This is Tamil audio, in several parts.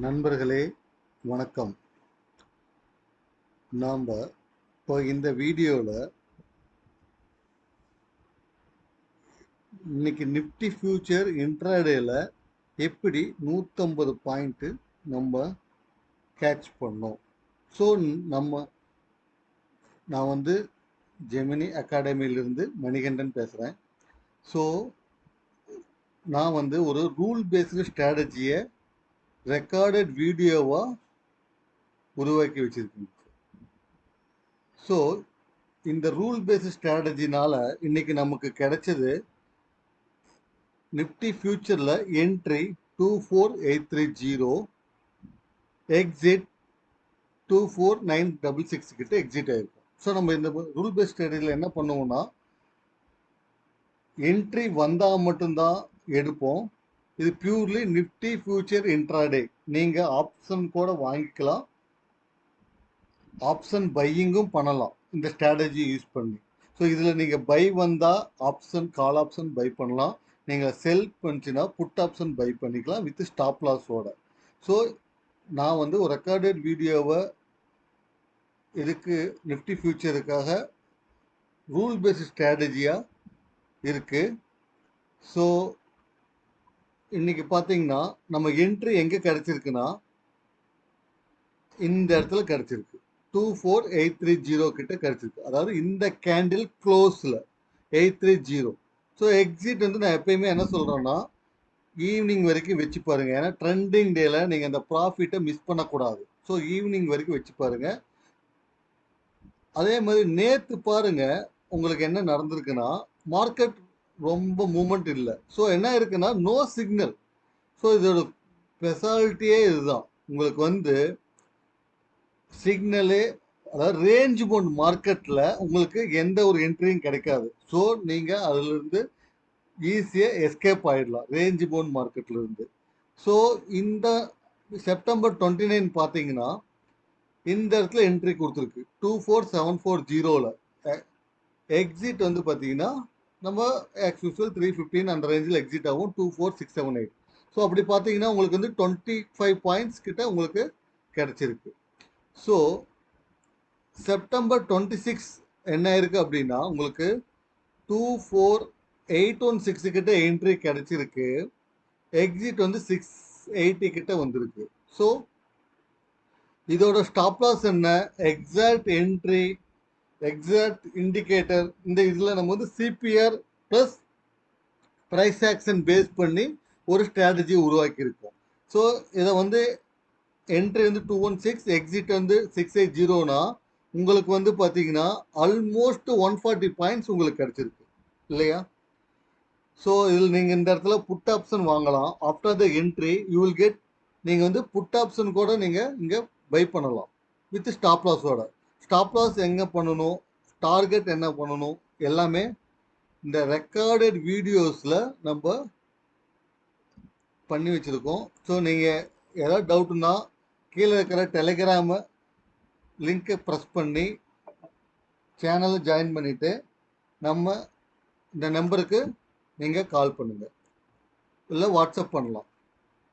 நண்பர்களே வணக்கம். நாம் இப்போ இந்த வீடியோவில் இன்னைக்கு நிஃப்டி ஃபியூச்சர் இன்ட்ராடேல எப்படி நூற்றம்பது பாயிண்ட்டு நம்ம கேட்ச் பண்ணோம். ஸோ நம்ம நான் வந்து ஜெமினி அகாடமியிலிருந்து மணிகண்டன் பேசுகிறேன் ஸோ நான் வந்து ஒரு ரூல் பேஸ்டு ஸ்ட்ராட்டஜியை ரெக்கார்டட் வீடியோவாக உருவாக்கி வச்சிருக்கேன் ஸோ இந்த ரூல் பேஸ்டு ஸ்ட்ராட்டஜினால் இன்றைக்கி நமக்கு கிடைச்சது நிஃப்டி ஃபியூச்சரில் entry two four eight three zero exit two four nine double six கிட்ட எக்ஸிட் ஆகிருக்கும் ஸோ நம்ம இந்த ரூல் பேஸ்ட் ஸ்ட்ராட்டஜியில் என்ன பண்ணுவோம்னா என்ட்ரி வந்தால் மட்டும்தான் எடுப்போம். இது பியூர்லி நிஃப்டி ஃபியூச்சர் இன்ட்ராடே நீங்கள் ஆப்ஷன் கூட வாங்கிக்கலாம். ஆப்ஷன் பையிங்கும் பண்ணலாம். இந்த ஸ்ட்ராட்டஜி யூஸ் பண்ணி. ஸோ இதில் நீங்கள் பை வந்தால் ஆப்ஷன் கால் ஆப்ஷன் பை பண்ணலாம். நீங்கள் செல் பண்ணிச்சுன்னா புட் ஆப்ஷன் பை பண்ணிக்கலாம் வித் ஸ்டாப் லாஸோட ஸோ நான் வந்து ஒரு ரெக்கார்டட் வீடியோவை இதுக்கு நிஃப்டி ஃபியூச்சருக்காக ரூல் பேஸ்ட் ஸ்ட்ராட்டஜியாக இருக்குது ஸோ இன்னைக்கு பார்த்தீங்கன்னா நம்ம என்ட்ரி எங்கே கிடச்சிருக்குன்னா இந்த இடத்துல கிடச்சிருக்கு. Two four eight three zero கிட்ட கிடச்சிருக்கு. அதாவது இந்த candle க்ளோஸில் eight three zero so exit வந்து நான் எப்பயுமே என்ன சொல்கிறேன்னா ஈவினிங் வரைக்கும் வச்சு பாருங்க. ஏன்னா ட்ரெண்டிங் டேல நீங்கள் அந்த ப்ராஃபிட்டை மிஸ் பண்ணக்கூடாது. ஸோ ஈவினிங் வரைக்கும் வச்சு பாருங்கள் அதே மாதிரி நேற்று பாருங்கள் உங்களுக்கு என்ன நடந்திருக்குன்னா மார்க்கெட் ரொம்ப மூமெண்ட் இல்லை. ஸோ என்ன இருக்குன்னா நோ சிக்னல் ஸோ இதோட ஸ்பெஷாலிட்டியே இதுதான். உங்களுக்கு வந்து சிக்னலே அதாவது ரேஞ்ச் போன் மார்க்கெட்டில் உங்களுக்கு எந்த ஒரு என்ட்ரியும் கிடைக்காது. ஸோ நீங்கள் அதிலிருந்து ஈஸியாக எஸ்கேப் ஆகிடலாம் ரேஞ்ச் போன் மார்க்கெட்லேருந்து ஸோ இந்த செப்டம்பர் டுவெண்ட்டி நைன் பார்த்தீங்கன்னா இந்த இடத்துல என்ட்ரி கொடுத்துருக்கு. டூ ஃபோர் செவன் ஃபோர் ஜீரோவில் எக்ஸிட் வந்து பார்த்தீங்கன்னா நம்ம ஆக்ஸ் யூஸ்வல் த்ரீ ஃபிஃப்டின் அந்த ரேஞ்சில் எக்ஸிட் ஆகும். Two four six seven eight so அப்படி பார்த்தீங்கன்னா உங்களுக்கு வந்து டுவெண்ட்டி ஃபைவ் பாயிண்ட்ஸ் கிட்ட உங்களுக்கு கிடச்சிருக்கு. ஸோ செப்டம்பர் டுவெண்ட்டி சிக்ஸ் என்ன ஆயிருக்கு அப்படின்னா உங்களுக்கு two four eight one six கிட்ட என்ட்ரி கிடச்சிருக்கு. எக்ஸிட் வந்து சிக்ஸ் எயிட்டி கிட்ட வந்திருக்கு. ஸோ இதோட ஸ்டாப்லாஸ் என்ன? எக்ஸாக்ட் என்ட்ரி எக்ஸாக்ட் இண்டிகேட்டர் இந்த இதில் நம்ம வந்து CPR plus price action base பண்ணி ஒரு ஸ்ட்ராட்டஜி உருவாக்கியிருக்கோம். ஸோ இதை வந்து என்ட்ரி வந்து டூ ஒன் சிக்ஸ் எக்ஸிட் வந்து சிக்ஸ் எயிட் ஜீரோனா உங்களுக்கு வந்து பார்த்தீங்கன்னா ஆல்மோஸ்ட் ஒன் ஃபார்ட்டி பாயிண்ட்ஸ் உங்களுக்கு கிடச்சிருக்கு. இல்லையா? ஸோ இதில் நீங்கள் இந்த இடத்துல புட் ஆப்ஷன் வாங்கலாம். After the entry you will get நீங்கள் வந்து புட் ஆப்ஷன் கூட நீங்கள் இங்கே பை பண்ணலாம். வித் ஸ்டாப் லாஸோட ஸ்டாப் லாஸ் எங்கே பண்ணணும்? டார்கெட் என்ன பண்ணணும்? எல்லாமே இந்த ரெக்கார்டட் வீடியோஸில் நம்ம பண்ணி வச்சுருக்கோம். ஸோ நீங்கள் ஏதாவது டவுட்னா கீழே இருக்கிற டெலிகிராமை லிங்க்கை ப்ரெஸ் பண்ணி சேனலை ஜாயின் பண்ணிவிட்டு நம்ம இந்த நம்பருக்கு நீங்கள் கால் பண்ணுங்கள் இல்லை வாட்ஸ்அப் பண்ணலாம்.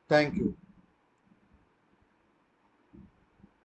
தேங்க்யூ